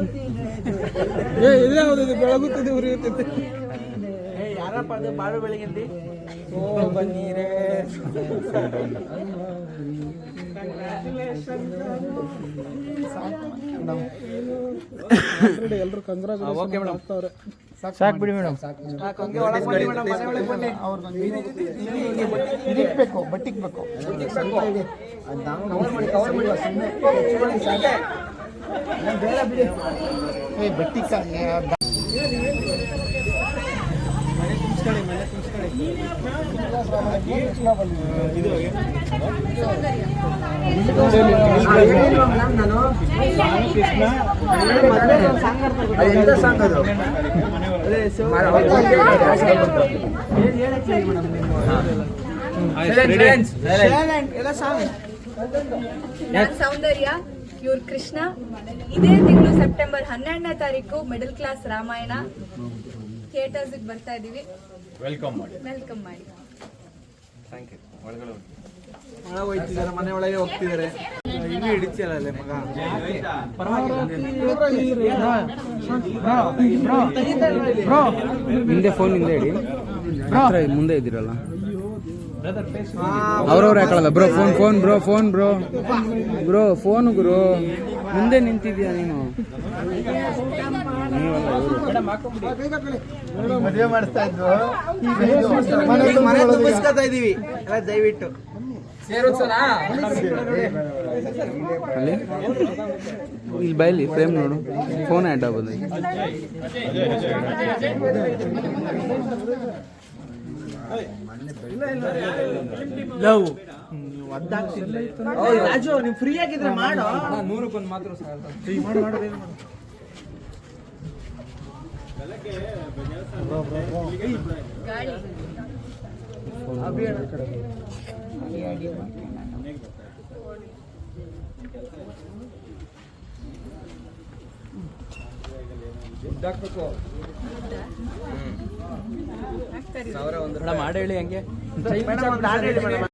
ಏ ಇದು ಯಾವ್ದು ಬೆಳಗುತ್ತದೆ ಉರಿಯುತ್ತದೆ ಏ ಯಾರಪ್ಪ ಅದು ಬಾಳು ಬೆಳಗಿಂದಿ ಓ ಬನ್ನೀರೇ ಎಲ್ಲರೂ ಕಂಗ್ರಾಚುಲೇಷನ್ ಓಕೆ ಮೇಡಮ್. ಆಗ್ತಾವ್ರೆ ಸಾಕು ಬಿಡಿ ಮೇಡಮ್ ಹಂಗೆ ಒಳಗೆ ಬನ್ನಿ ಮೇಡಮ್ ಮನೆ ಒಳಗೆ ಬನ್ನಿ ಇದಿಕ್ಬೇಕು ಬಟ್ಟಿಕ್ಬೇಕು ಸೌಂದರ್ಯ ಇವ್ರ ಕೃಷ್ಣ ಇದೇ ತಿಂಗಳು ಸೆಪ್ಟೆಂಬರ್ ಹನ್ನೆರಡನೇ ತಾರೀಕು ಮಿಡಲ್ ಕ್ಲಾಸ್ ರಾಮಾಯಣ. ಥಿಯೇಟರ್ಸ್ ಬರ್ತಾ ಇದೀವಿ. ವೆಲ್ಕಮ್ ಮಾಡಿ. ವೆಲ್ಕಮ್ ಮಾಡಿ. ಒಳಗೆ ಹೋಯ್ತಿದ್ದಾರೆ ಮನೆ ಒಳಗೆ ಹೋಗ್ತಿದ್ದಾರೆ. ಇಲ್ಲಿ ಹಿಡಿತಿಲ್ಲ ಅಲ್ಲೇ ಮಗ? ಹಿಂದೆ ಫೋನ್ ಹಿಂದೆ ಇಡಿ ಮುಂದೆ ಇದ್ದೀರಲ್ಲ? ಅವ್ರವ್ರು ಹಾಕೊಳ್ಳಲ್ಲ bro phone phone bro phone bro. Bro phone ಗುರು ಮುಂದೆ ನಿಂತಿದ್ಯಾ ನೀನು. ಮದುವೆ ಮಾಡಿಸ್ತಾ ಮನೆ ತುಂಬಿಸ್ಕೊತಾ ಇದೀವಿ ದಯವಿಟ್ಟು. ಇಲ್ಲಿ ಬೈಲಿ ಫ್ರೇಮ್ ನೋಡು. ಫೋನ್ ಆ್ಯಡ್ ಆಗ್ಬೋದು ಲವ್. ರಾಜು ನೀವು ಫ್ರೀ ಆಗಿದ್ರೆ ಮಾಡೋ. ನೂರಕ್ಕೊಂದು ಮಾತ್ರ ಫ್ರೀ ಮಾಡು ಮಾಡು ಬೇಗ ಮಾಡು ಗಾಳಿ ಹಾಕ್ತಾರೆ ಮಾಡಿ ಹೇಳಿ ಹಂಗೆ